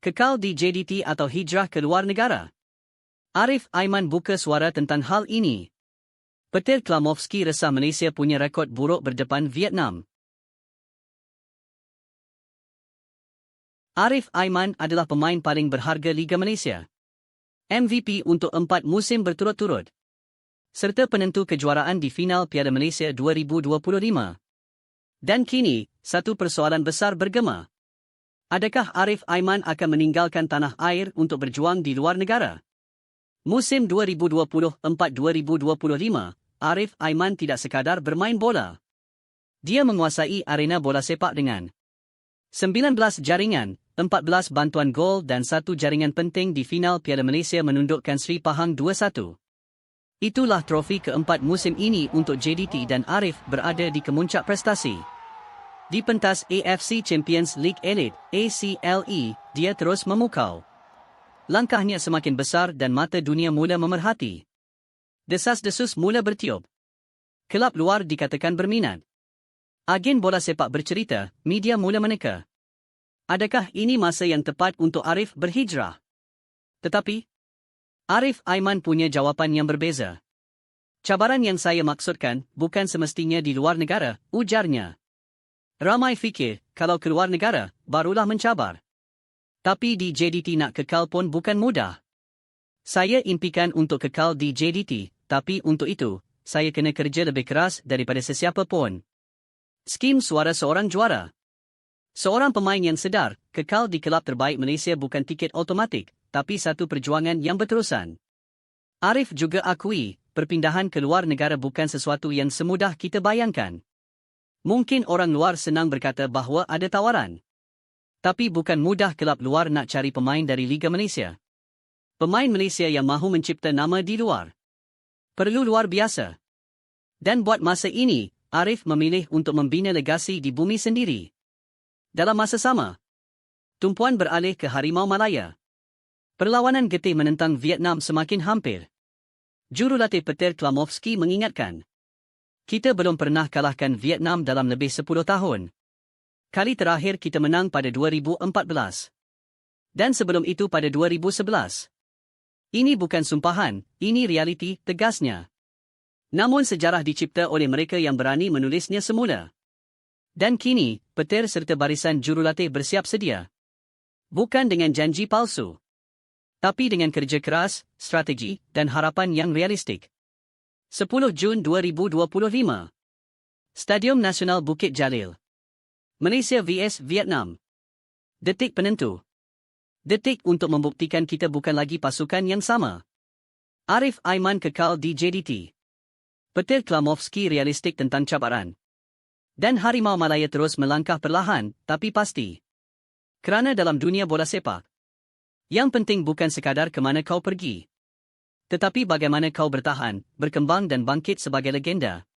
Kekal di JDT atau hijrah ke luar negara? Arif Aiman buka suara tentang hal ini. Petir Klamovski resah Malaysia punya rekod buruk berdepan Vietnam. Arif Aiman adalah pemain paling berharga Liga Malaysia. MVP untuk empat musim berturut-turut. Serta penentu kejuaraan di final Piala Malaysia 2025. Dan kini, satu persoalan besar bergema. Adakah Arif Aiman akan meninggalkan tanah air untuk berjuang di luar negara? Musim 2024-2025, Arif Aiman tidak sekadar bermain bola. Dia menguasai arena bola sepak dengan 19 jaringan, 14 bantuan gol dan satu jaringan penting di final Piala Malaysia menundukkan Sri Pahang 2-1. Itulah trofi keempat musim ini untuk JDT dan Arif berada di kemuncak prestasi. Di pentas AFC Champions League Elite, ACLE, dia terus memukau. Langkahnya semakin besar dan mata dunia mula memerhati. Desas-desus mula bertiup. Kelab luar dikatakan berminat. Agen bola sepak bercerita, media mula meneka. Adakah ini masa yang tepat untuk Arif berhijrah? Tetapi, Arif Aiman punya jawapan yang berbeza. Cabaran yang saya maksudkan bukan semestinya di luar negara, ujarnya. Ramai fikir, kalau keluar negara, barulah mencabar. Tapi di JDT nak kekal pun bukan mudah. Saya impikan untuk kekal di JDT, tapi untuk itu, saya kena kerja lebih keras daripada sesiapa pun. Skim suara seorang juara. Seorang pemain yang sedar, kekal di kelab terbaik Malaysia bukan tiket automatik, tapi satu perjuangan yang berterusan. Arif juga akui, perpindahan ke luar negara bukan sesuatu yang semudah kita bayangkan. Mungkin orang luar senang berkata bahawa ada tawaran. Tapi bukan mudah kelab luar nak cari pemain dari Liga Malaysia. Pemain Malaysia yang mahu mencipta nama di luar. Perlu luar biasa. Dan buat masa ini, Arif memilih untuk membina legasi di bumi sendiri. Dalam masa sama, tumpuan beralih ke Harimau Malaya. Perlawanan getih menentang Vietnam semakin hampir. Jurulatih Peter Klamovski mengingatkan, kita belum pernah kalahkan Vietnam dalam lebih 10 tahun. Kali terakhir kita menang pada 2014. Dan sebelum itu pada 2011. Ini bukan sumpahan, ini realiti, tegasnya. Namun sejarah dicipta oleh mereka yang berani menulisnya semula. Dan kini, petir serta barisan jurulatih bersiap sedia. Bukan dengan janji palsu. Tapi dengan kerja keras, strategi, dan harapan yang realistik. 10 Jun 2025 Stadium Nasional Bukit Jalil Malaysia vs Vietnam Detik penentu Detik untuk membuktikan kita bukan lagi pasukan yang sama. Arif Aiman kekal di JDT. Petir Klamovski realistik tentang cabaran. Dan Harimau Malaya terus melangkah perlahan, tapi pasti. Kerana dalam dunia bola sepak, yang penting bukan sekadar ke mana kau pergi. Tetapi bagaimana kau bertahan, berkembang dan bangkit sebagai legenda.